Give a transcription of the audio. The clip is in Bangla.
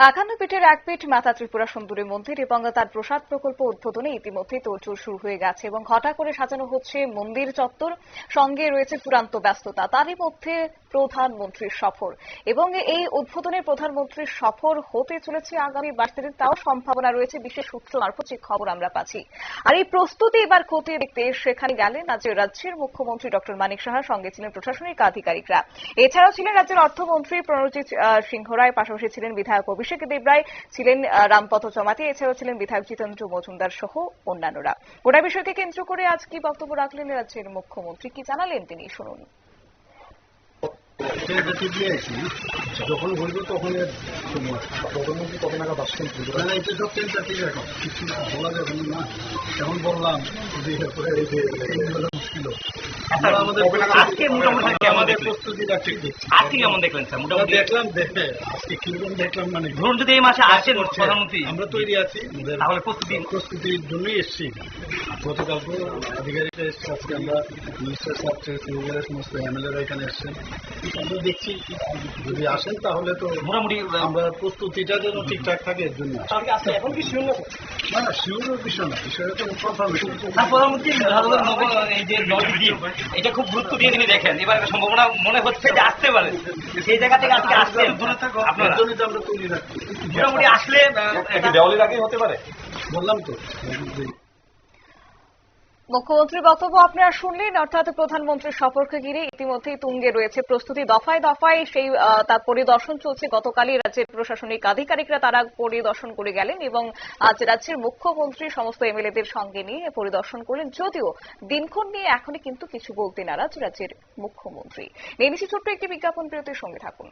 একান্ন পিঠের এক পিঠ মাতা ত্রিপুরা সুন্দরী মন্দির এবং তার প্রসাদ প্রকল্প উদ্বোধনে ইতিমধ্যেই তোড়জোড় শুরু হয়ে গেছে এবং ঘটা করে সাজানো হচ্ছে মন্দির চত্বর। সঙ্গে রয়েছে চূড়ান্ত ব্যস্ততা, তারই মধ্যে প্রধানমন্ত্রীর সফর। এবং এই উদ্বোধনের প্রধানমন্ত্রীর সফর হতে চলেছে আগামী বাইশ তারিখ, তাও সম্ভাবনা রয়েছে, বিশেষ সূত্র মারফত যে খবর আমরা পাচ্ছি। আর এই প্রস্তুতি এবার খতিয়ে দেখতে সেখানে গেলেন রাজ্যের রাজ্যের মুখ্যমন্ত্রী ডক্টর মানিক সাহার সঙ্গে ছিলেন প্রশাসনিক আধিকারিকরা। এছাড়াও ছিলেন রাজ্যের অর্থমন্ত্রী প্রণজিৎ সিংহ রায় পাশাপাশি ছিলেন বিধায়ক অভিষেক দেবরায় ছিলেন রামপথ চমাতি এছাড়াও ছিলেন বিধায়ক জিতেন্দ্র মজুমদার সহ অন্যান্যরা। গোটা বিষয়কে কেন্দ্র করে আজ কি বক্তব্য রাখলেন রাজ্যের মুখ্যমন্ত্রী? কি জানালেন তিনি? শুনুন। দিয়েছি যখন হইব তখন সময় প্রধানমন্ত্রী কত টাকা বাসন না না এটা সব টেন্টাটিভ এখন কিছু বলা যাবে না। এখন বললাম যে এরপরে এই যে মুশকিল। আমরা আজকে মোটামুটি আমাদের ঠিক আজকে কেমন দেখলেন স্যার? মোটামুটি দেখলাম দেখে আজকে কীরকম দেখলাম মানে ধরুন যদি এই মাসে আসেন প্রধানমন্ত্রী। আমরা তৈরি আছি। তাহলে প্রস্তুতি প্রস্তুতির জন্যই এসেছি। গতকালকে আধিকারিকরা এসছে আজকে আমরা মিনিস্টার সাহেব থেকে শুরু করে সমস্ত এমএলএরা এখানে এসছেন। আমরা দেখছি। যদি আসেন তাহলে তো মোটামুটি আমরা প্রস্তুতিটা যেন ঠিকঠাক থাকে এর জন্য এখন কি শুনুন না না শিওরের বিষয় না বিষয়টা তো কনফার্মেশন না প্রধানমন্ত্রী নব- এই যে নদী দ্বীপ এটা খুব গুরুত্ব দিয়ে তিনি দেখেন। এবার সম্ভাবনা মনে হচ্ছে যে আসতে পারে। সেই জায়গা থেকে আজকে আসছেন আপনারা। এর জন্যই তো আমরা তৈরি রাখছি। মোটামুটি আসলে একটা- দেওয়ালির আগেই হতে পারে। বললাম তো যে মুখ্যমন্ত্রীর বক্তব্য আপনারা শুনলেন, অর্থাৎ প্রধানমন্ত্রীর সফরকে ঘিরে ইতিমধ্যেই তুঙ্গে রয়েছে প্রস্তুতি। দফায় দফায় সেই তার পরিদর্শন চলছে। গতকালই রাজ্যের প্রশাসনিক আধিকারিকরা তারা পরিদর্শন করে গেলেন এবং আজ রাজ্যের মুখ্যমন্ত্রী সমস্ত এমএলএদের সঙ্গে নিয়ে পরিদর্শন করলেন। যদিও দিনক্ষণ নিয়ে এখনই কিন্তু কিছু বলতে নারাজ রাজ্যের মুখ্যমন্ত্রী। নিচ্ছি ছোট্ট একটি বিজ্ঞাপন বিরতির সঙ্গে থাকুন।